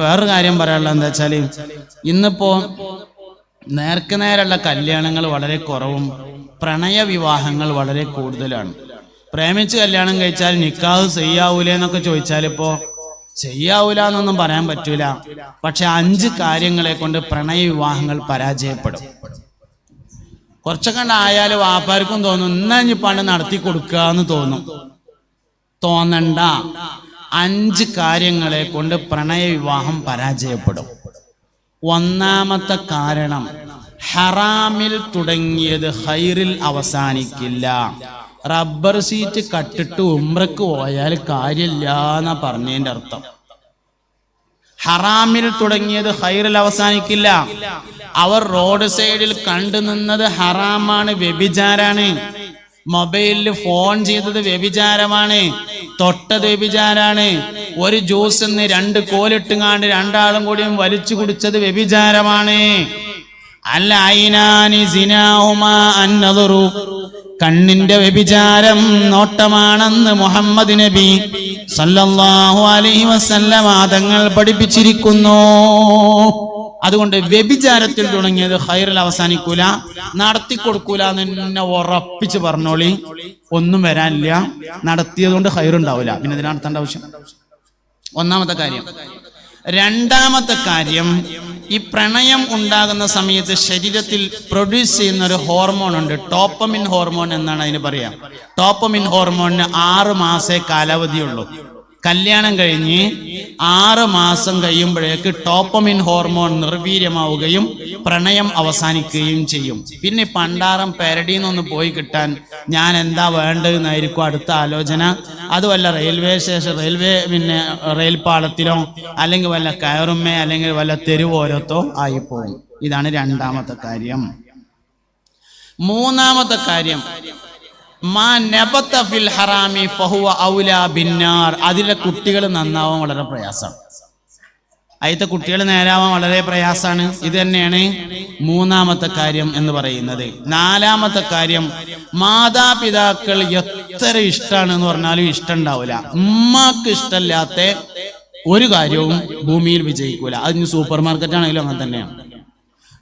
വേറൊരു കാര്യം പറയാനുള്ളത് എന്താ വെച്ചാൽ ഇന്നിപ്പോ നേർക്ക് നേരുള്ള കല്യാണങ്ങൾ വളരെ കുറവും പ്രണയ വിവാഹങ്ങൾ വളരെ കൂടുതലാണ്. പ്രേമിച്ച് കല്യാണം കഴിച്ചാൽ നിക്കാഹ് ചെയ്യാവൂലേ എന്നൊക്കെ ചോദിച്ചാൽ ഇപ്പോ ചെയ്യാവൂല എന്നൊന്നും പറയാൻ പറ്റൂല. പക്ഷെ അഞ്ച് കാര്യങ്ങളെ കൊണ്ട് പ്രണയ വിവാഹങ്ങൾ പരാജയപ്പെടും. കുറച്ചൊക്കെ ആയാൽ വാപ്പാർക്കും തോന്നും എന്നാ ഇനി പണ്ട് നടത്തി കൊടുക്കുക എന്ന് തോന്നും. തോന്നണ്ട. അഞ്ച് കാര്യങ്ങളെ കൊണ്ട് പ്രണയവിവാഹം പരാജയപ്പെടും. ഒന്നാമത്തെ കാരണം ഹറാമിൽ തുടങ്ങിയത് ഹൈറിൽ അവസാനിക്കില്ല. റബ്ബർ സീറ്റ് കട്ടിട്ട് ഉമ്രക്ക് പോയാൽ കാര്യമില്ല എന്നാ പറഞ്ഞതിന്റെ അർത്ഥം. ഹറാമിൽ തുടങ്ങിയത് ഹൈറിൽ അവസാനിക്കില്ല. അവർ റോഡ് സൈഡിൽ കണ്ടു നിന്നത് ഹറാമാണ് വ്യഭിചാരാണ്. മൊബൈലിൽ ഫോൺ ചെയ്തത് വ്യഭിചാരമാണ്. തൊട്ടത് വ്യഭിചാരാണ് ഒരു ജ്യൂസ് എന്ന് രണ്ട് കോലിട്ടുങ്ങാണ്ട് രണ്ടാളും കൂടിയും വലിച്ചു കുടിച്ചത് വ്യഭിചാരമാണ്. അല്ല അന്നതുറു കണ്ണിന്റെ വ്യഭിചാരം നോട്ടമാണെന്ന് മുഹമ്മദ് നബി സല്ലല്ലാഹു അലൈഹി വസല്ലം ആദങ്ങൾ പഠിപ്പിച്ചിരിക്കുന്നു. അതുകൊണ്ട് വ്യഭിചാരത്തിൽ തുടങ്ങിയത് ഹൈറിൽ അവസാനിക്കൂല നടത്തി കൊടുക്കൂല എന്ന് എന്നെ ഉറപ്പിച്ച് പറഞ്ഞോളി. ഒന്നും വരാനില്ല. നടത്തിയത് കൊണ്ട് ഹൈറുണ്ടാവില്ല പിന്നെ ഇതിന് നടത്തേണ്ട ആവശ്യം. ഒന്നാമത്തെ കാര്യം. രണ്ടാമത്തെ കാര്യം ഈ പ്രണയം ഉണ്ടാകുന്ന സമയത്ത് ശരീരത്തിൽ പ്രൊഡ്യൂസ് ചെയ്യുന്ന ഒരു ഹോർമോൺ ഉണ്ട്. ടോപ്പമിൻ ഹോർമോൺ എന്നാണ് അതിന് പറയാം. ടോപ്പമിൻ ഹോർമോണിന് ആറ് മാസേ കാലാവധിയുള്ളൂ. കല്യാണം കഴിഞ്ഞ് ആറ് മാസം കഴിയുമ്പോഴേക്ക് ടോപ്പമിൻ ഹോർമോൺ നിർവീര്യമാവുകയും പ്രണയം അവസാനിക്കുകയും ചെയ്യും. പിന്നെ പണ്ടാറം പെരടിന്നൊന്ന് പോയി കിട്ടാൻ ഞാൻ എന്താ വേണ്ടതെന്നായിരിക്കും അടുത്ത ആലോചന. അതുമല്ല റെയിൽവേ സ്റ്റേഷൻ റെയിൽവേ പിന്നെ റെയിൽ പാളത്തിലോ അല്ലെങ്കിൽ വല്ല കയറുമ്മേ അല്ലെങ്കിൽ വല്ല തെരുവോരത്തോ ആയിപ്പോകും ഇതാണ് രണ്ടാമത്തെ കാര്യം. മൂന്നാമത്തെ കാര്യം. ഫിൽ ഹറാമി ഫഹുവ ബിന്നാർ. അതിലെ കുട്ടികൾ നന്നാവാൻ വളരെ പ്രയാസമാണ് അതിലത്തെ കുട്ടികൾ നേരാവാൻ വളരെ പ്രയാസമാണ് ഇത് തന്നെയാണ് മൂന്നാമത്തെ കാര്യം എന്ന് പറയുന്നത്. നാലാമത്തെ കാര്യം മാതാപിതാക്കൾ എത്ര ഇഷ്ടമാണ് എന്ന് പറഞ്ഞാലും ഇഷ്ടം ഉണ്ടാവില്ല ഉമ്മാക്ക് ഇഷ്ടമല്ലാത്ത ഒരു കാര്യവും ഭൂമിയിൽ വിജയിക്കൂല. അതിന് സൂപ്പർ മാർക്കറ്റ് ആണെങ്കിലും അങ്ങനെ തന്നെയാണ്.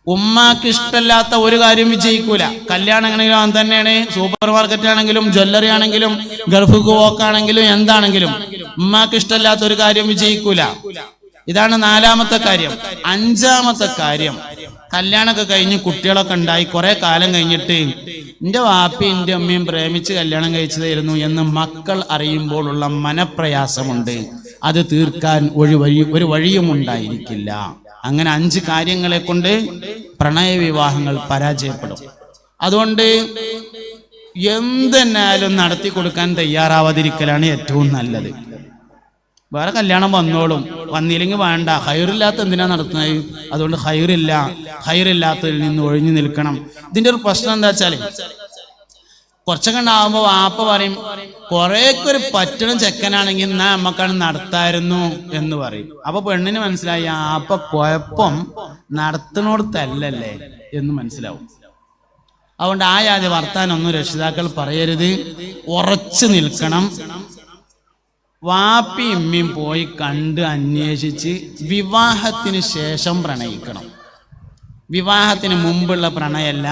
ഉമ്മാക്ക് ഇഷ്ടമില്ലാത്ത ഒരു കാര്യം വിജയിക്കൂല. കല്യാണം ആണെങ്കിലും അങ്ങനെ തന്നെയാണ്. സൂപ്പർ മാർക്കറ്റ് ആണെങ്കിലും ജ്വല്ലറി ആണെങ്കിലും ഗൾഫ് പോക്കാണെങ്കിലും എന്താണെങ്കിലും ഉമ്മാക്ക് ഇഷ്ടമില്ലാത്ത ഒരു കാര്യം വിജയിക്കൂല. ഇതാണ് നാലാമത്തെ കാര്യം. അഞ്ചാമത്തെ കാര്യം. കല്യാണമൊക്കെ കഴിഞ്ഞ് കുട്ടികളൊക്കെ ഉണ്ടായി. കുറെ കാലം കഴിഞ്ഞിട്ട് എന്റെ വാപ്പി എന്റെ അമ്മയും പ്രേമിച്ച് കല്യാണം കഴിച്ചതായിരുന്നു എന്ന് മക്കൾ അറിയുമ്പോഴുള്ള മനപ്രയാസമുണ്ട്. അത് തീർക്കാൻ ഒരു വഴി ഒരു വഴിയും ഉണ്ടായിരിക്കില്ല അങ്ങനെ അഞ്ച് കാര്യങ്ങളെ കൊണ്ട് പ്രണയവിവാഹങ്ങൾ പരാജയപ്പെടും. അതുകൊണ്ട് എന്തെന്നാലും നടത്തി കൊടുക്കാൻ തയ്യാറാവാതിരിക്കലാണ് ഏറ്റവും നല്ലത്. വേറെ കല്യാണം വന്നോളും. വന്നില്ലെങ്കിൽ വേണ്ട. ഹൈറില്ലാത്ത എന്തിനാ നടത്തുന്നത്? അതുകൊണ്ട് ഹൈറില്ല. ഹൈറില്ലാത്തതിൽ നിന്ന് ഒഴിഞ്ഞു നിൽക്കണം. ഇതിന്റെ ഒരു പ്രശ്നം എന്താ വെച്ചാൽ കുറച്ചൊക്കെ ഉണ്ടാവുമ്പോ വാപ്പ പറയും കുറേയൊക്കെ ഒരു പറ്റണ ചെക്കനാണെങ്കിൽ എന്നാ നമ്മക്കാണ് നടത്തായിരുന്നു എന്ന് പറയും. അപ്പൊ പെണ്ണിന് മനസ്സിലായി ആ അപ്പൊ കുഴപ്പം നടത്തണോടത്തല്ലല്ലേ എന്ന് മനസ്സിലാവും. അതുകൊണ്ട് ആ വർത്താൻ വർത്താനൊന്നും രക്ഷിതാക്കൾ പറയരുത്. ഉറച്ചു നിൽക്കണം. വാപ്പി ഇമ്മയും പോയി കണ്ട് അന്വേഷിച്ച് വിവാഹത്തിന് ശേഷം പ്രണയിക്കണം. വിവാഹത്തിന് മുമ്പുള്ള പ്രണയമല്ല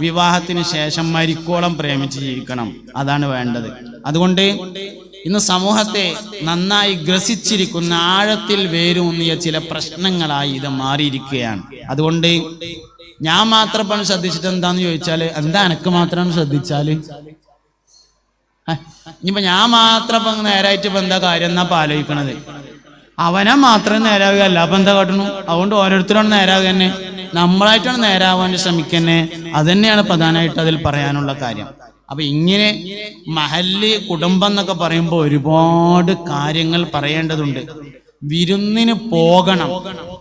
വിവാഹത്തിന് ശേഷം മരിക്കോളം പ്രേമിച്ച് ജീവിക്കണം. അതാണ് വേണ്ടത്. അതുകൊണ്ട് ഇന്ന് സമൂഹത്തെ നന്നായി ഗ്രസിച്ചിരിക്കുന്ന ആഴത്തിൽ വേരൂന്നിയ ചില പ്രശ്നങ്ങളായി ഇത് മാറിയിരിക്കുകയാണ്. അതുകൊണ്ട് ഞാൻ മാത്രം ശ്രദ്ധിച്ചിട്ട് എന്താന്ന് ചോദിച്ചാൽ എന്താ എനക്ക് മാത്രം ശ്രദ്ധിച്ചാൽ? ഇനിയിപ്പോ ഞാൻ മാത്രം ഇപ്പൊ നേരായിട്ട് ഇപ്പൊ എന്താ കാര്യം എന്നാ ആലോചിക്കണത്? അവനെ മാത്രം നേരാവുക അപ്പൊ എന്താ കാട്ടണു? അതുകൊണ്ട് ഓരോരുത്തരാണ് നേരാവുക നമ്മളായിട്ടാണ് നേരാവാൻ ശ്രമിക്കുന്നത് അതന്നെയാണ് പ്രധാനമായിട്ട് അതിൽ പറയാനുള്ള കാര്യം. അപ്പൊ ഇങ്ങനെ മഹല്ല് കുടുംബം എന്നൊക്കെ പറയുമ്പോൾ ഒരുപാട് കാര്യങ്ങൾ പറയേണ്ടതുണ്ട്. വിരുന്നിന് പോകണം.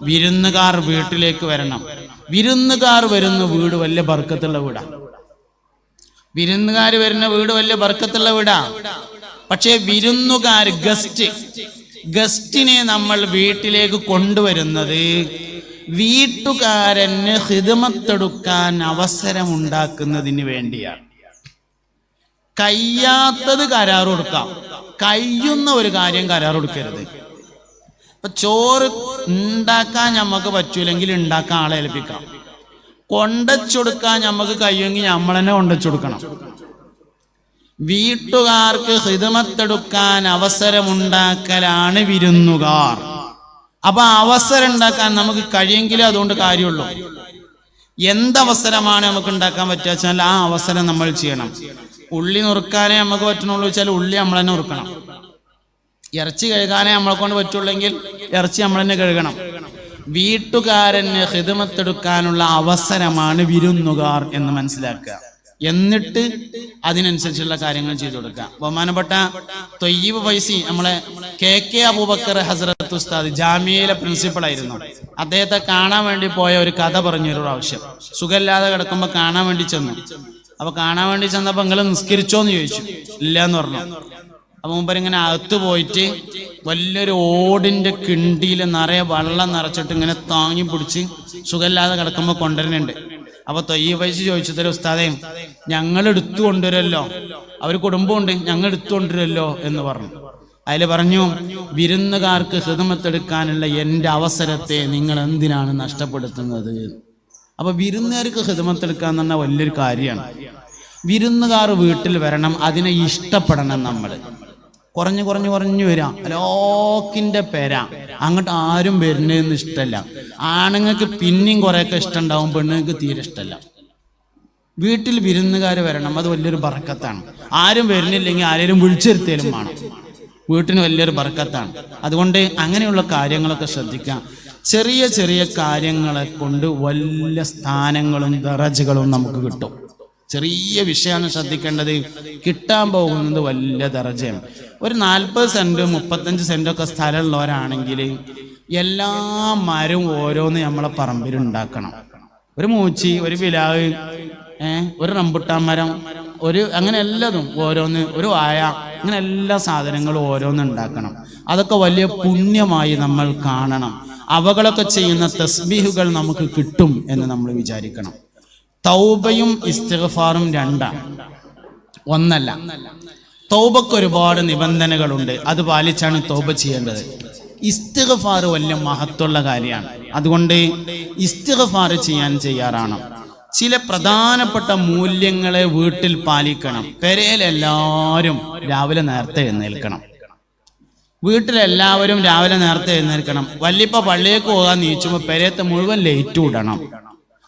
വിരുന്നുകാർ വീട്ടിലേക്ക് വരണം. വിരുന്നുകാർ വരുന്ന വീട് വലിയ ബർക്കത്തുള്ള വീടാ. വിരുന്നുകാർ വരുന്ന വീട് വലിയ ബർക്കത്തുള്ള വീടാ. പക്ഷേ വിരുന്നുകാർ ഗസ്റ്റ് ഗസ്റ്റിനെ നമ്മൾ വീട്ടിലേക്ക് കൊണ്ടുവരുന്നത് വീട്ടുകാരന് ഹിതമത്തെടുക്കാൻ അവസരമുണ്ടാക്കുന്നതിന് വേണ്ടിയാണ്. കയ്യാത്തത് കരാർ കൊടുക്കാം. കയ്യുന്ന ഒരു കാര്യം കരാർ കൊടുക്കരുത്. ഇപ്പൊ ചോറ് ഉണ്ടാക്കാൻ നമുക്ക് പറ്റൂലെങ്കിൽ ഉണ്ടാക്കാൻ ആളെ ഏൽപ്പിക്കാം. കൊണ്ടച്ചൊടുക്കാൻ നമുക്ക് കഴിയുമെങ്കിൽ നമ്മൾ തന്നെ കൊണ്ടച്ചൊടുക്കണം വീട്ടുകാർക്ക് ഹിതമത്തെടുക്കാൻ അവസരമുണ്ടാക്കലാണ് വിരുന്നുകാർ. അപ്പൊ അവസരം ഉണ്ടാക്കാൻ നമുക്ക് കഴിയെങ്കിലേ അതുകൊണ്ട് കാര്യമുള്ളൂ. എന്തവസരമാണ് നമുക്ക് ഉണ്ടാക്കാൻ പറ്റുക വെച്ചാൽ ആ അവസരം നമ്മൾ ചെയ്യണം. ഉള്ളി നുറുക്കാനേ നമുക്ക് പറ്റണുള്ളൂ വെച്ചാൽ ഉള്ളി നമ്മൾ തന്നെ നുറുക്കണം. ഇറച്ചി കഴുകാനേ നമ്മളെ കൊണ്ട് പറ്റുള്ളെങ്കിൽ ഇറച്ചി നമ്മൾ തന്നെ കഴുകണം. വീട്ടുകാരന് ഹിതമത്തെടുക്കാനുള്ള അവസരമാണ് വിരുന്നുകാർ എന്ന് മനസ്സിലാക്കുക. എന്നിട്ട് അതിനനുസരിച്ചുള്ള കാര്യങ്ങൾ ചെയ്തു കൊടുക്കുക. ബഹുമാനപ്പെട്ട തൊയ്യബ് പൈസി നമ്മളെ കെ കെ അബൂബക്കർ ഹസരത്ത് ഉസ്താദ് ജാമ്യയിലെ പ്രിൻസിപ്പൾ ആയിരുന്നു. അദ്ദേഹത്തെ കാണാൻ വേണ്ടി പോയ ഒരു കഥ പറഞ്ഞു ഒരു പ്രാവശ്യം. സുഖമില്ലാതെ കിടക്കുമ്പോൾ കാണാൻ വേണ്ടി ചെന്നു. അപ്പൊ കാണാൻ വേണ്ടി ചെന്നപ്പോ നിങ്ങൾ നിസ്കരിച്ചോന്ന് ചോദിച്ചു. ഇല്ല എന്ന് പറഞ്ഞു. അപ്പൊ മുമ്പരിങ്ങനെ അകത്ത് പോയിട്ട് വലിയൊരു ഓടിന്റെ കിണ്ടിയിൽ നിറയെ വെള്ളം നിറച്ചിട്ട് ഇങ്ങനെ താങ്ങി പിടിച്ച് സുഖമില്ലാതെ കിടക്കുമ്പോൾ കൊണ്ടുവരുന്നുണ്ട്. അപ്പൊ തൊയ്യ പൈസ ചോദിച്ചതൊരു ഉസ്താദേ ഞങ്ങൾ എടുത്തു കൊണ്ടുവരുമല്ലോ. അവർ കുടുംബമുണ്ട് ഞങ്ങൾ എടുത്തു കൊണ്ടുവരുമല്ലോ എന്ന് പറഞ്ഞു. അതിൽ പറഞ്ഞു വിരുന്നുകാർക്ക് ഹൃദമത്തെടുക്കാനുള്ള എന്റെ അവസരത്തെ നിങ്ങൾ എന്തിനാണ് നഷ്ടപ്പെടുത്തുന്നത്? അപ്പൊ വിരുന്നുകാർക്ക് ഹൃദമത്തെടുക്കാൻ എന്ന് വലിയൊരു കാര്യമാണ്. വിരുന്നുകാർ വീട്ടിൽ വരണം അതിനെ ഇഷ്ടപ്പെടണം നമ്മൾ. കുറഞ്ഞു കുറഞ്ഞു കുറഞ്ഞു വരാം. ലോക്കിന്റെ പേര. അങ്ങോട്ട് ആരും വരുന്നതെന്ന് ഇഷ്ടമല്ല. ആണുങ്ങൾക്ക് പിന്നെയും കുറെയൊക്കെ ഇഷ്ടമുണ്ടാവും പെണ്ണുങ്ങൾക്ക് തീരെ ഇഷ്ടമല്ല. വീട്ടിൽ വിരുന്നുകാർ വരണം അത് വലിയൊരു ബറക്കത്താണ് ആരും വരുന്നില്ലെങ്കിൽ ആരെയും വിളിച്ചിരുത്തേലും വേണം. വീട്ടിന് വലിയൊരു ബർക്കത്താണ്. അതുകൊണ്ട് അങ്ങനെയുള്ള കാര്യങ്ങളൊക്കെ ശ്രദ്ധിക്കാം. ചെറിയ ചെറിയ കാര്യങ്ങളെ കൊണ്ട് വലിയ സ്ഥാനങ്ങളും ദറജകളും നമുക്ക് കിട്ടും. ചെറിയ വിഷയമാണ് ശ്രദ്ധിക്കേണ്ടത്. കിട്ടാൻ പോകുന്നത് വലിയ ദറജയാണ്. ഒരു നാൽപ്പത് സെന്റ് മുപ്പത്തഞ്ച് സെന്റ് ഒക്കെ സ്ഥലമുള്ളവരാണെങ്കിൽ എല്ലാ മരവും ഓരോന്ന് നമ്മളെ പറമ്പിൽ ഉണ്ടാക്കണം ഒരു മൂച്ചി ഒരു പിലാവ് ഏഹ് ഒരു റംബുട്ടാൻ മരം ഒരു അങ്ങനെ എല്ലാതും ഓരോന്ന് ഒരു വായ അങ്ങനെ എല്ലാ സാധനങ്ങളും ഓരോന്നുണ്ടാക്കണം അതൊക്കെ വലിയ പുണ്യമായി നമ്മൾ കാണണം. അവകളൊക്കെ ചെയ്യുന്ന തസ്ബീഹുകൾ നമുക്ക് കിട്ടും എന്ന് നമ്മൾ വിചാരിക്കണം. തൗബയും ഇസ്തിഗ്ഫാറും രണ്ടാണ് ഒന്നല്ല. തൗബക്ക് ഒരുപാട് നിബന്ധനകളുണ്ട്. അത് പാലിച്ചാണ് തൗബ ചെയ്യേണ്ടത്. ഇസ്തിഗ്ഫാർ വലിയ മഹത്വമുള്ള കാര്യമാണ്. അതുകൊണ്ട് ഇസ്തിഗ്ഫാർ ചെയ്യാൻ ചെയ്യാറാണ് ചില പ്രധാനപ്പെട്ട മൂല്യങ്ങളെ വീട്ടിൽ പാലിക്കണം. പെരയിൽ എല്ലാവരും രാവിലെ നേരത്തെ എഴുന്നേൽക്കണം. വീട്ടിലെല്ലാവരും രാവിലെ നേരത്തെ എഴുന്നേൽക്കണം. വല്യപ്പ പള്ളിയേക്ക് പോകാൻ നീച്ചുമ്പോൾ പെരയത്തെ മുഴുവൻ ലൈറ്റ് വിടണം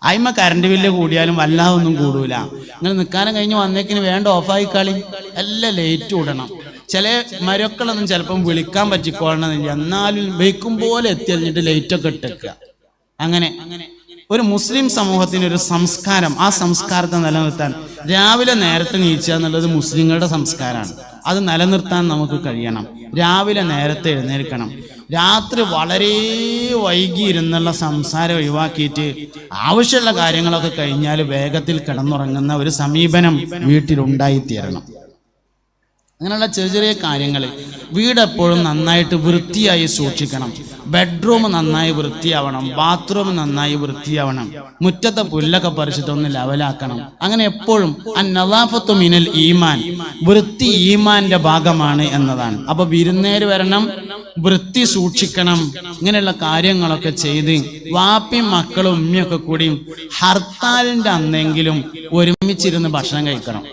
അയിമ കറണ്ട് ബില്ല് കൂടിയാലും വല്ലാതൊന്നും കൂടൂല. നിങ്ങൾ നിൽക്കാനും കഴിഞ്ഞ് വന്നേക്കിന് വേണ്ട ഓഫായി കളി. എല്ലാം ലൈറ്റ് വിടണം ചില മരക്കളൊന്നും ചിലപ്പം വിളിക്കാൻ പറ്റിക്കോളണമെന്നില്ല എന്നാലും വെക്കും പോലെ എത്തി കഴിഞ്ഞിട്ട് ലൈറ്റൊക്കെ ഇട്ടേക്കുക. അങ്ങനെ. ഒരു മുസ്ലിം സമൂഹത്തിന് ഒരു സംസ്കാരം ആ സംസ്കാരത്തെ നിലനിർത്താൻ രാവിലെ നേരത്തെ നീച്ചുക എന്നുള്ളത് മുസ്ലിങ്ങളുടെ സംസ്കാരമാണ്. അത് നിലനിർത്താൻ നമുക്ക് കഴിയണം. രാവിലെ നേരത്തെ എഴുന്നേൽക്കണം. രാത്രി വളരെ വൈകി ഇരുന്നുള്ള സംസാരം ഒഴിവാക്കിയിട്ട് ആവശ്യമുള്ള കാര്യങ്ങളൊക്കെ കഴിഞ്ഞാൽ വേഗത്തിൽ കിടന്നുറങ്ങുന്ന ഒരു സമീപനം വീട്ടിലുണ്ടായിത്തീരണം. അങ്ങനെയുള്ള ചെറിയ ചെറിയ കാര്യങ്ങൾ വീട് എപ്പോഴും നന്നായിട്ട് വൃത്തിയായി സൂക്ഷിക്കണം. ബെഡ്റൂം നന്നായി വൃത്തിയാവണം. ബാത്റൂം നന്നായി വൃത്തിയാവണം. മുറ്റത്തെ പുല്ലൊക്കെ പറിച്ചിട്ട് ഒന്ന് ലെവലാക്കണം. അങ്ങനെ എപ്പോഴും നവാഫത്തു മിനൽ ഈമാൻ വൃത്തി ഈമാന്റെ ഭാഗമാണ് എന്നതാണ്. അപ്പൊ വിരുന്നേര് വരണം വൃത്തി സൂക്ഷിക്കണം ഇങ്ങനെയുള്ള കാര്യങ്ങളൊക്കെ ചെയ്ത് വാപ്പിയും മക്കളും ഉമ്മയൊക്കെ കൂടിയും ഹർത്താലിന്റെ അന്നെങ്കിലും ഒരുമിച്ചിരുന്ന് ഭക്ഷണം കഴിക്കണം.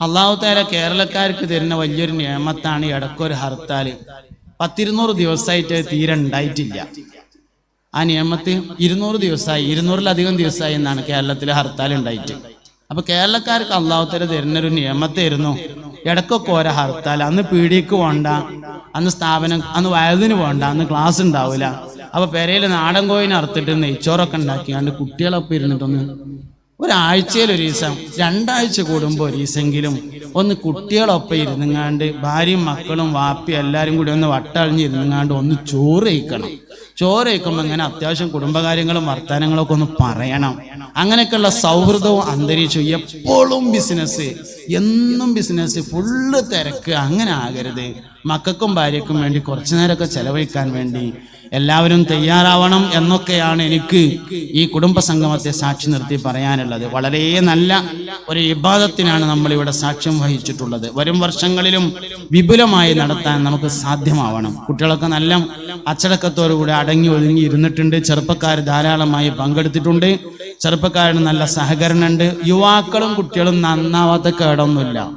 അള്ളാഹു താല കേരളക്കാർക്ക് തരുന്ന വലിയൊരു നിയമത്താണ് ഇടക്കൊരു ഹർത്താൽ പത്തിരുന്നൂറ് ദിവസമായിട്ട് തീരെ ഉണ്ടായിട്ടില്ല. ആ നിയമത്ത് ഇരുന്നൂറ് ദിവസമായി ഇരുന്നൂറിലധികം ദിവസമായി എന്നാണ് കേരളത്തിലെ ഹർത്താൽ ഉണ്ടായിട്ട്. അപ്പൊ കേരളക്കാർക്ക് അള്ളാഹു താല തരുന്നൊരു നിയമത്തായിരുന്നു ഇടക്കൊക്കെ ഓരോ ഹർത്താൽ അന്ന് പീഡിക്ക് പോണ്ട അന്ന് സ്ഥാപനം അന്ന് വയതിന് പോണ്ട അന്ന് ക്ലാസ് ഉണ്ടാവില്ല അപ്പൊ പെരയിൽ നാടൻ കോയിന് അറുത്തിട്ട് നെയ്ച്ചോറൊക്കെ ഉണ്ടാക്കിയാണ്ട് കുട്ടികളൊപ്പം ഇരുന്നിട്ടൊന്ന് ഒരാഴ്ചയിൽ ഒരു ദിവസം രണ്ടാഴ്ച കൂടുമ്പോൾ ഒരു ദിവസമെങ്കിലും ഒന്ന് കുട്ടികളൊപ്പം ഇരുന്നുങ്ങാണ്ട് ഭാര്യയും മക്കളും വാപ്പി എല്ലാവരും കൂടി ഒന്ന് വട്ടഴിഞ്ഞ് ഇരുന്നുങ്ങാണ്ട് ഒന്ന് ചോറ് കഴിക്കണം. ചോറ് കഴിക്കുമ്പോൾ ഇങ്ങനെ അത്യാവശ്യം കുടുംബകാര്യങ്ങളും വർത്തമാനങ്ങളൊക്കെ ഒന്ന് പറയണം. അങ്ങനെയൊക്കെയുള്ള സൗഹൃദവും അന്തരീക്ഷവും എപ്പോഴും ബിസിനസ്. എന്നും ബിസിനസ് ഫുള്ള് തിരക്ക്. അങ്ങനെ ആകരുത്. മക്കൾക്കും ഭാര്യക്കും വേണ്ടി കുറച്ചു നേരമൊക്കെ ചെലവഴിക്കാൻ വേണ്ടി എല്ലാവരും തയ്യാറാവണം എന്നൊക്കെയാണ് എനിക്ക് ഈ കുടുംബ സംഗമത്തെ സാക്ഷി നിർത്തി പറയാനുള്ളത്. വളരെ നല്ല ഒരു വിഭാഗത്തിനാണ് നമ്മൾ ഇവിടെ സാക്ഷ്യം വഹിച്ചിട്ടുള്ളത്. വരും വർഷങ്ങളിലും വിപുലമായി നടത്താൻ നമുക്ക് സാധ്യമാവണം. കുട്ടികളൊക്കെ നല്ല അച്ചടക്കത്തോടുകൂടി അടങ്ങി ഒതുങ്ങി ഇരുന്നിട്ടുണ്ട്. ചെറുപ്പക്കാർ ധാരാളമായി പങ്കെടുത്തിട്ടുണ്ട്. ചെറുപ്പക്കാരന് നല്ല സഹകരണമുണ്ട്. യുവാക്കളും കുട്ടികളും നന്നാവാത്ത കേടൊന്നുമില്ല.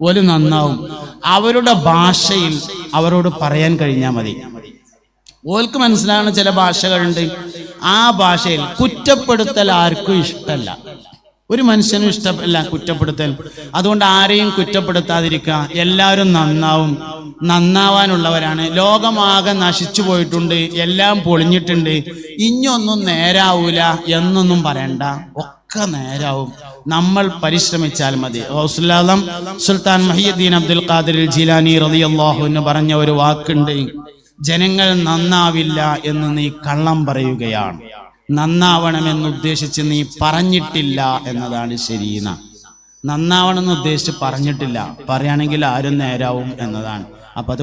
ഒരു നന്നാവും. അവരുടെ ഭാഷയിൽ അവരോട് പറയാൻ കഴിഞ്ഞാൽ മതി. ഓൽക്ക് മനസ്സിലാവുന്ന ചില ഭാഷകളുണ്ട്. ആ ഭാഷയിൽ കുറ്റപ്പെടുത്തൽ ആർക്കും ഇഷ്ടമല്ല. ഒരു മനുഷ്യനും ഇഷ്ടമല്ല കുറ്റപ്പെടുത്തൽ. അതുകൊണ്ട് ആരെയും കുറ്റപ്പെടുത്താതിരിക്കുക. എല്ലാവരും നന്നാവും. നന്നാവാനുള്ളവരാണ്. ലോകമാകെ നശിച്ചു പോയിട്ടുണ്ട്. എല്ലാം പൊളിഞ്ഞിട്ടുണ്ട്. ഇനിയൊന്നും നേരാവൂല എന്നൊന്നും പറയണ്ട. ഒക്കെ നേരാവും. നമ്മൾ പരിശ്രമിച്ചാൽ മതി. സുൽത്താൻ മഹിയുദ്ദീൻ അബ്ദുൽ ഖാദിർ ജീലാനി റളിയല്ലാഹു എന്ന് പറഞ്ഞ ഒരു വാക്കുണ്ട്. ജനങ്ങൾ നന്നാവില്ല എന്ന് നീ കള്ളം പറയുകയാണ്. നന്നാവണമെന്ന് ഉദ്ദേശിച്ച് നീ പറഞ്ഞിട്ടില്ല എന്നതാണ് ശരീന. നന്നാവണമെന്ന് ഉദ്ദേശിച്ച് പറഞ്ഞിട്ടില്ല. പറയുകയാണെങ്കിൽ ആരും നേരാവും എന്നതാണ്. അപ്പൊ